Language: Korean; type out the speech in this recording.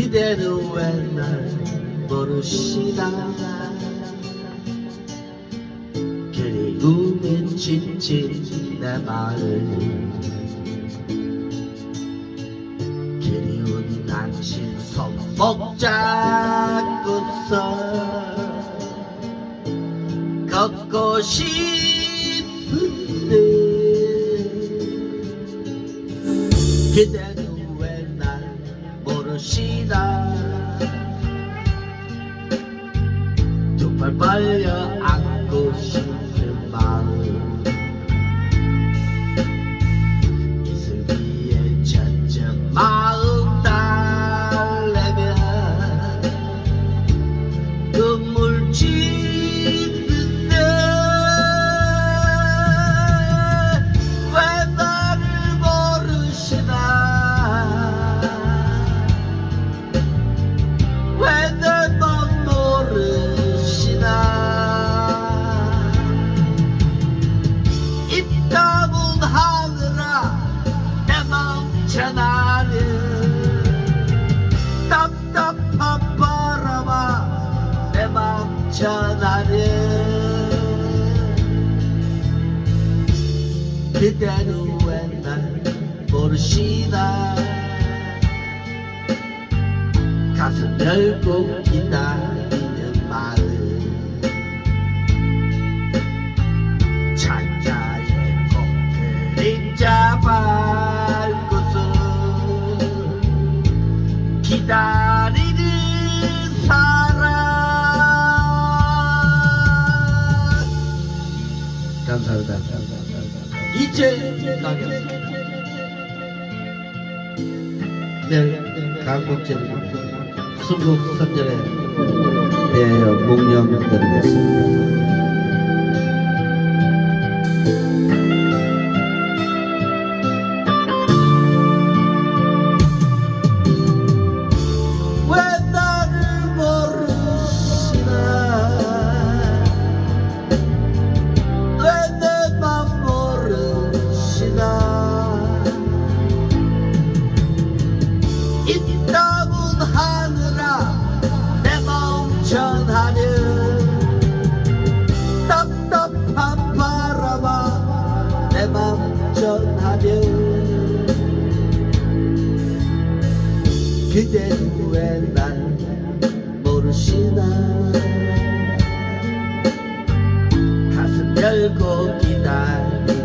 그대는 왜날 모르시나 그리움에 지친 내 마음 그리운 당신 손목 잡고서 걷고 싶은데 그대 My body your uncle, shoot your. 그대는 왜날 모르시나. 가슴 열고 기다리는 마음 찬자의 꽃 그림자 밟고서 기다리는 사랑 감사합니다 이제 가겠습니다 네, 강국진 순국 선전에 대하여 묵념 드리겠습니다 입다문 하느라 내 마음 전하는 답답한 바람아 내 마음 전하는 그대는 왜날 모르시나? 가슴 열고 기다려